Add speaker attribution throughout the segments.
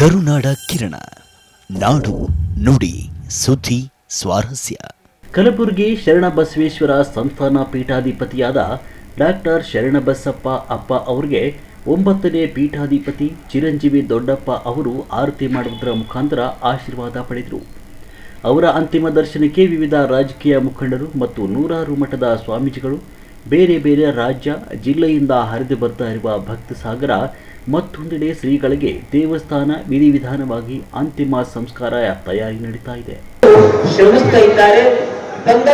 Speaker 1: ಕರುನಾಡ ಕಿರಣ. ನಾಡು ನುಡಿ, ಸುದ್ದಿ, ಸ್ವಾರಸ್ಯ.
Speaker 2: ಕಲಬುರಗಿ ಶರಣಬಸವೇಶ್ವರ ಸಂಸ್ಥಾನ ಪೀಠಾಧಿಪತಿಯಾದ ಡಾಕ್ಟರ್ ಶರಣಬಸಪ್ಪ ಅಪ್ಪ ಅವರಿಗೆ ಒಂಬತ್ತನೇ ಪೀಠಾಧಿಪತಿ ಚಿರಂಜೀವಿ ದೊಡ್ಡಪ್ಪ ಅವರು ಆರತಿ ಮಾಡುವುದರ ಮುಖಾಂತರ ಆಶೀರ್ವಾದ ಪಡೆದರು. ಅವರ ಅಂತಿಮ ದರ್ಶನಕ್ಕೆ ವಿವಿಧ ರಾಜಕೀಯ ಮುಖಂಡರು ಮತ್ತು ನೂರಾರು ಮಠದ ಸ್ವಾಮೀಜಿಗಳು, ಬೇರೆ ಬೇರೆ ರಾಜ್ಯ, ಜಿಲ್ಲೆಯಿಂದ ಹರಿದು ಬರ್ತಾ ಇರುವ ಭಕ್ತ ಸಾಗರ ಮತ್ತೊಂದೆಡೆ ಶ್ರೀಗಳಿಗೆ ದೇವಸ್ಥಾನ ವಿಧಿವಿಧಾನವಾಗಿ ಅಂತಿಮ ಸಂಸ್ಕಾರ ತಯಾರಿ ನಡೀತಾ ಇದೆ.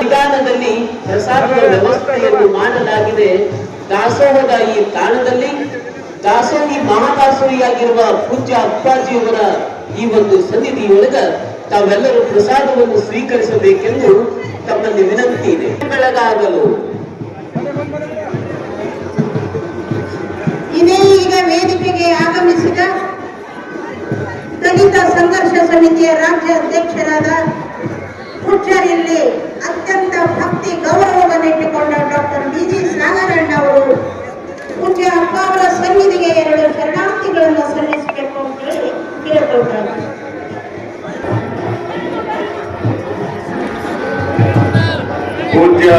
Speaker 3: ವಿಧಾನದಲ್ಲಿ ವ್ಯವಸ್ಥೆಯನ್ನು ಮಾಡಲಾಗಿದೆ. ದಾಸೋಹದ ಈ ತಾಣದಲ್ಲಿ ದಾಸೋಹಿ ಮಹಾದಾಸೋಹಿಯಾಗಿರುವ ಪೂಜ್ಯ ಅಪ್ಪಾಜಿಯವರ ಈ ಒಂದು ಸನ್ನಿಧಿಯೊಳಗ ತಾವೆಲ್ಲರೂ ಪ್ರಸಾದವನ್ನು ಸ್ವೀಕರಿಸಬೇಕೆಂದು ತಮ್ಮಲ್ಲಿ ವಿನಂತಿ ಇದೆ. ಬೆಳಗಾಗಲು
Speaker 4: ವೇದಿಕೆಗೆ ಆಗಮಿಸಿದ ದಲಿತ ಸಂಘರ್ಷ ಸಮಿತಿಯ ರಾಜ್ಯ ಅಧ್ಯಕ್ಷರಾದ ಹುಚ್ಚರಿಯಲ್ಲಿ ಅತ್ಯಂತ ಭಕ್ತಿ ಗೌರವವನ್ನು ಇಟ್ಟುಕೊಂಡ ಡಾಕ್ಟರ್ ಬಿ ಜಿ ಅವರು ಪೂಜ್ಯ ಅಪ್ಪ ಅವರ ಸನ್ನಿಧಿಗೆ ಎರಡು ಶರಣಾರ್ಥಿಗಳನ್ನು ಸಲ್ಲಿಸಬೇಕು ಅಂತ ಹೇಳಿ ಕೇಳ್ಕೊಳ್ತಾರೆ.
Speaker 5: ಪೂಜ್ಯ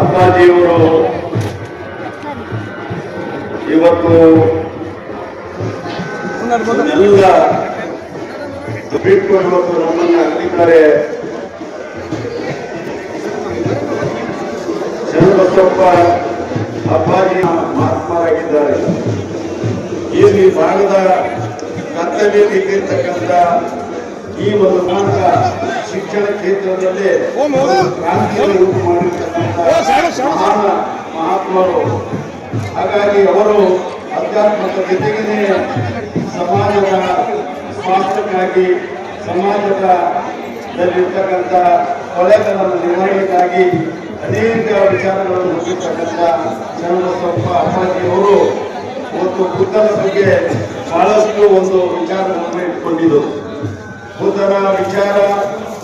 Speaker 5: ಅಪ್ಪಾಜಿಯವರು ಇವತ್ತು ಎಲ್ಲ ಬಿಟ್ಟು ಇವತ್ತು ನಮ್ಮನ್ನ ಅಗಲಿದ್ದಾರೆ ಶರಣಬಸಪ್ಪ ಅಪ್ಪಾಜಿ ಮಹಾತ್ಮರಾಗಿದ್ದಾರೆ ಈ ಭಾಗದ ಕರ್ತವ್ಯದಲ್ಲಿರ್ತಕ್ಕಂಥ ಈ ಒಂದು ಮಾರ್ಗ ಶಿಕ್ಷಣ ಕ್ಷೇತ್ರದಲ್ಲಿ ಕ್ರಾಂತಿಯನ್ನು ಉಂಟು ಮಾಡಿರ್ತಕ್ಕಂಥ ಮಹಾತ್ಮರು. ಹಾಗಾಗಿ ಅವರು ಅಧ್ಯಾತ್ಮದ ಜೊತೆಗೇನೆ ಸಮಾಜದ ಸ್ವಾಸ್ಥ್ಯಕ್ಕಾಗಿ ಸಮಾಜದ ಕೊಲೆಗಳನ್ನು ಕೊಲೆಗಳ ನಿರ್ವಹಣೆಗಾಗಿ ಅನೇಕ ವಿಚಾರಗಳನ್ನು ಹೊಂದಿರ್ತಕ್ಕಂಥ ಶರಣಬಸಪ್ಪ ಅಪ್ಪಾಜಿಯವರು ಮತ್ತು ಬುದ್ಧನ ಬಗ್ಗೆ ಬಹಳಷ್ಟು ಒಂದು ವಿಚಾರವನ್ನು ಇಟ್ಕೊಂಡಿದ್ದು ಬುದ್ಧನ ವಿಚಾರ,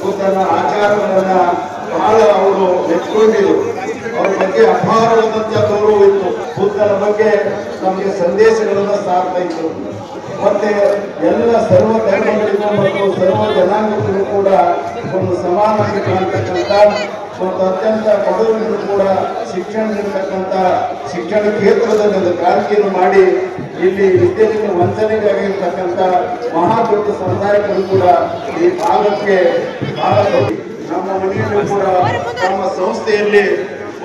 Speaker 5: ಬುದ್ಧನ ಆಚಾರಗಳನ್ನು ಬಹಳ ಅವರು ಮೆಚ್ಕೊಂಡಿದ್ರು ಅವ್ರ ಬಗ್ಗೆ ಅಪಾರವಾದಂತ ಗೌರವ ಇತ್ತು. ಬುದ್ಧನ ಬಗ್ಗೆ ನಮಗೆ ಸಂದೇಶಗಳನ್ನ ಸಾರ್ತಾ ಇತ್ತು ಮತ್ತೆ ಎಲ್ಲ ಸರ್ವ ಧರ್ಮಗಳಿಗೂ ಮತ್ತು ಸರ್ವ ಜನಾಂಗಗಳಿಗೂ ಕೂಡ ಒಂದು ಸಮಾನವಾಗಿ ಕಾಣ್ತಕ್ಕಂಥ ಮತ್ತು ಅತ್ಯಂತ ಬಡವರಿಗೂ ಕೂಡ ಶಿಕ್ಷಣ ನೀಡತಕ್ಕಂಥ ಶಿಕ್ಷಣ ಕ್ಷೇತ್ರದಲ್ಲಿ ಒಂದು ಕ್ರಾಂತಿಯನ್ನು ಮಾಡಿ ಇಲ್ಲಿ ವಿದ್ಯೆಯನ್ನು ವಂಚನೆಗಾಗಿರ್ತಕ್ಕಂಥ ಮಹಾ ದೊಡ್ಡ ಸಮುದಾಯಗಳು ಕೂಡ ಈ ಭಾಗಕ್ಕೆ ಬಹಳ ನಮ್ಮ ಮನೆಯಲ್ಲೂ ಕೂಡ ನಮ್ಮ ಸಂಸ್ಥೆಯಲ್ಲಿ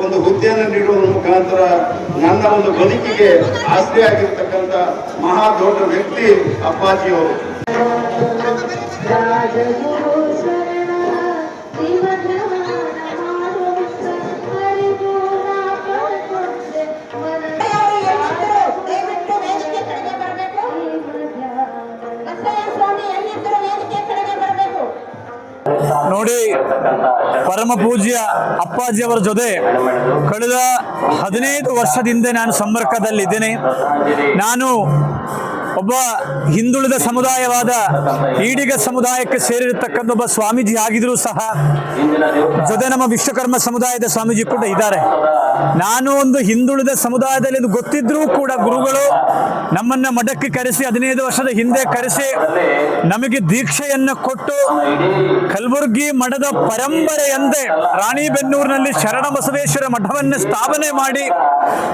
Speaker 5: ಒಂದು ಹುದ್ದೆಯನ್ನು ನೀಡುವ ಮುಖಾಂತರ ನನ್ನ ಒಂದು ಬದುಕಿಗೆ ಆಸ್ತಿಯಾಗಿರ್ತಕ್ಕಂಥ ಮಹಾ ದೊಡ್ಡ ವ್ಯಕ್ತಿ ಅಪ್ಪಾಜಿಯವರು.
Speaker 6: ನೋಡಿ. ಪರಮ ಪೂಜ್ಯ ಅಪ್ಪಾಜಿಯವರ ಜೊತೆ ಕಳೆದ ಹದಿನೈದು ವರ್ಷದಿಂದ ನಾನು ಸಂಪರ್ಕದಲ್ಲಿದ್ದೇನೆ. ನಾನು ಒಬ್ಬ ಹಿಂದುಳಿದ ಸಮುದಾಯವಾದ ಈಡಿಗ ಸಮುದಾಯಕ್ಕೆ ಸೇರಿರತಕ್ಕಂಥ ಒಬ್ಬ ಸ್ವಾಮೀಜಿ ಆಗಿದ್ರು ಸಹ ಜೊತೆ ನಮ್ಮ ವಿಶ್ವಕರ್ಮ ಸಮುದಾಯದ ಸ್ವಾಮೀಜಿ ಕೂಡ ಇದ್ದಾರೆ. ನಾನು ಒಂದು ಹಿಂದುಳಿದ ಸಮುದಾಯದಲ್ಲಿ ಗೊತ್ತಿದ್ರೂ ಕೂಡ ಗುರುಗಳು ನಮ್ಮನ್ನ ಮಠಕ್ಕೆ ಕರೆಸಿ ಹದಿನೈದು ವರ್ಷದ ಹಿಂದೆ ಕರೆಸಿ ನಮಗೆ ದೀಕ್ಷೆಯನ್ನು ಕೊಟ್ಟು ಕಲಬುರಗಿ ಮಠದ ಪರಂಪರೆಯಂತೆ ರಾಣಿಬೆನ್ನೂರಿನಲ್ಲಿ ಶರಣ ಬಸವೇಶ್ವರ ಮಠವನ್ನು ಸ್ಥಾಪನೆ ಮಾಡಿ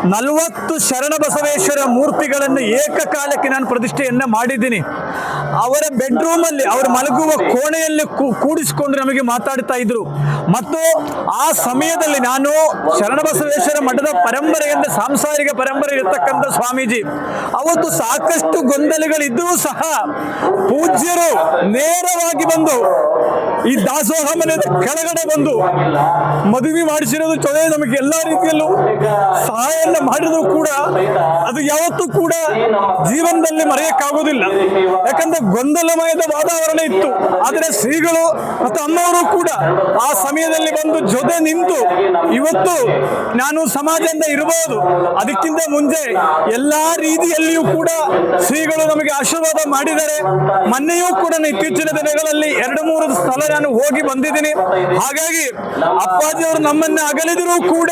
Speaker 6: ನಲವತ್ತು ಶರಣ ಬಸವೇಶ್ವರ ಮೂರ್ತಿಗಳನ್ನು ಏಕಕಾಲಕ್ಕೆ ನಾನು ಪ್ರತಿಷ್ಠೆಯನ್ನ ಮಾಡಿದ್ದೀನಿ. ಅವರ ಬೆಡ್ರೂಮಲ್ಲಿ ಅವರು ಮಲಗುವ ಕೋಣೆಯಲ್ಲಿ ಕೂಡಿಸಿಕೊಂಡು ನಮಗೆ ಮಾತಾಡ್ತಾ ಇದ್ರು. ಮತ್ತು ಆ ಸಮಯದಲ್ಲಿ ನಾನು ಶರಣಬಸವೇಶ್ವರ ಮಠದ ಪರಂಪರೆಯಿಂದ ಸಾಂಸಾರಿಕ ಪರಂಪರೆ ಇರತಕ್ಕಂಥ ಸ್ವಾಮೀಜಿ. ಅವತ್ತು ಸಾಕಷ್ಟು ಗೊಂದಲಗಳಿದ್ದರೂ ಸಹ ಪೂಜ್ಯರು ನೇರವಾಗಿ ಬಂದು ಈ ದಾಸೋಹ ಮನೆ ಕೆಳಗಡೆ ಬಂದು ಮದುವೆ ಮಾಡಿಸಿರೋದು ತೊಳೆ ನಮಗೆ ಎಲ್ಲಾ ರೀತಿಯಲ್ಲೂ ಸಹಾಯವನ್ನು ಮಾಡಿದ್ರು ಕೂಡ ಅದು ಯಾವತ್ತೂ ಕೂಡ ಜೀವನದಲ್ಲಿ ಮರೆಯಕ್ಕಾಗೋದಿಲ್ಲ. ಯಾಕಂದ್ರೆ ಗೊಂದಲಮಯದ ವಾತಾವರಣ ಇತ್ತು. ಆದರೆ ಶ್ರೀಗಳು ಮತ್ತು ಅಮ್ಮವರು ಕೂಡ ಆ ಸಮಯದಲ್ಲಿ ಬಂದು ಜೊತೆ ನಿಂತು ಇವತ್ತು ನಾನು ಸಮಾಜದಿಂದ ಇರಬಹುದು. ಅದಕ್ಕಿಂತ ಮುಂಚೆ ಎಲ್ಲಾ ರೀತಿಯಲ್ಲಿಯೂ ಕೂಡ ಶ್ರೀಗಳು ನಮಗೆ ಆಶೀರ್ವಾದ ಮಾಡಿದರೆ ಮೊನ್ನೆಯೂ ಕೂಡ ಇತ್ತೀಚಿನ ದಿನಗಳಲ್ಲಿ ಎರಡು ಮೂರು ಸ್ಥಳ ನಾನು ಹೋಗಿ ಬಂದಿದ್ದೀನಿ. ಹಾಗಾಗಿ ಅಪ್ಪಾಜಿಯವರು ನಮ್ಮನ್ನ ಅಗಲಿದರೂ ಕೂಡ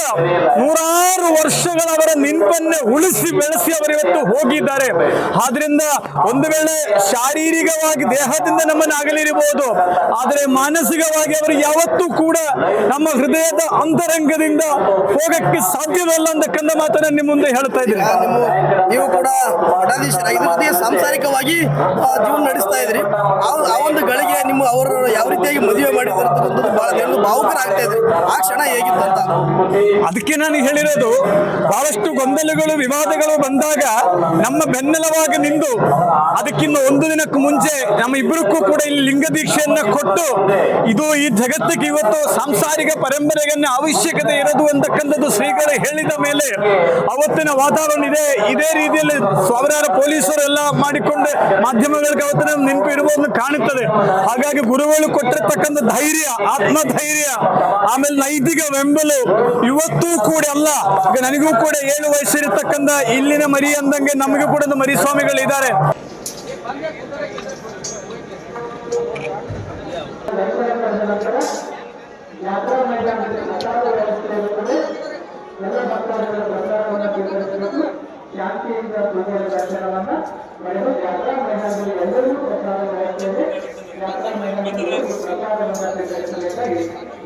Speaker 6: ನೂರಾರು ವರ್ಷಗಳ ಅವರ ನಿನ್ಪನ್ನೇ ಉಳಿಸಿ ಬೆಳೆಸಿ ಅವರು ಇವತ್ತು ಹೋಗಿದ್ದಾರೆ. ಆದ್ರಿಂದ ಒಂದು ವೇಳೆ ಶಾರೀರಿಕವಾಗಿ ದೇಹದಿಂದ ನಮ್ಮನ್ನು ಅಗಲಿರಬಹುದು. ಆದರೆ ಮಾನಸಿಕವಾಗಿ ಅವರು ಯಾವತ್ತೂ ಕೂಡ ನಮ್ಮ ಹೃದಯದ ಅಂತರಂಗದಿಂದ ಹೋಗಕ್ಕೆ ಸಾಧ್ಯವಲ್ಲ ಅಂತಕ್ಕಂಥ ಮಾತನ್ನ ನಿಮ್ಮ ಮುಂದೆ ಹೇಳ್ತಾ ಇದ್ದೀನಿ.
Speaker 7: ನೀವು ಕೂಡ ಸಾಂಸಾರಿಕವಾಗಿ ಜೀವನ ನಡೆಸ್ತಾ ಇದ್ರಿ ಆ ಒಂದು ಗಳಿಗೆ ನಿಮ್ಮ ಅವರು ಯಾವ ರೀತಿಯಾಗಿ ಮದುವೆ ಮಾಡಿರ್ತಕ್ಕಂಥದ್ದು ಬಹಳ ಜನರು ಭಾವುಕರಾಗ್ತಾ ಇದ್ರಿ ಆ ಕ್ಷಣ ಹೇಗಿತ್ತು ಅಂತ?
Speaker 6: ಅದಕ್ಕೆ ನಾನು ಹೇಳಿರೋದು, ಬಹಳಷ್ಟು ಗೊಂದಲಗಳು, ವಿವಾದಗಳು ಬಂದಾಗ ನಮ್ಮ ಬೆನ್ನೆಲವಾಗಿ ನಿಂದು. ಅದಕ್ಕಿಂತ ಒಂದು ದಿನಕ್ಕೂ ಮುಂಚೆ ನಮ್ಮ ಇಬ್ಬರಕ್ಕೂ ಕೂಡ ಇಲ್ಲಿ ಲಿಂಗ ದೀಕ್ಷೆಯನ್ನ ಕೊಟ್ಟು ಇದು ಈ ಜಗತ್ತಿಗೆ ಇವತ್ತು ಸಾಂಸಾರಿಕ ಪರಂಪರೆಗನ್ನ ಅವಶ್ಯಕತೆ ಇರೋದು ಅಂತಕ್ಕಂಥದ್ದು ಶ್ರೀಗಳು ಹೇಳಿದ ಮೇಲೆ ಅವತ್ತಿನ ವಾತಾವರಣ ಇದೆ. ಇದೇ ರೀತಿಯಲ್ಲಿ ಸಾವಿರಾರು ಪೊಲೀಸರು ಎಲ್ಲ ಮಾಡಿಕೊಂಡು ಮಾಧ್ಯಮಗಳಿಗೆ ಅವತ್ತಿನ ನೆನಪು ಇರಬಹುದು ಕಾಣುತ್ತದೆ. ಹಾಗಾಗಿ ಗುರುಗಳು ಕೊಟ್ಟಿರ್ತಕ್ಕಂಥ ಧೈರ್ಯ, ಆತ್ಮಧೈರ್ಯ, ಆಮೇಲೆ ನೈತಿಕ ಬೆಂಬಲು ಇವತ್ತೂ ಕೂಡ ಅಲ್ಲ. ಈಗ ನನಗೂ ಕೂಡ ಏಳು ವಯಸ್ಸಿರತಕ್ಕಂಥ ಇಲ್ಲಿನ ಮರಿ ಅಂದಂಗೆ ನಮಗೂ ಕೂಡ ಮರಿ ಸ್ವಾಮಿಗಳು ಇದ್ದಾರೆ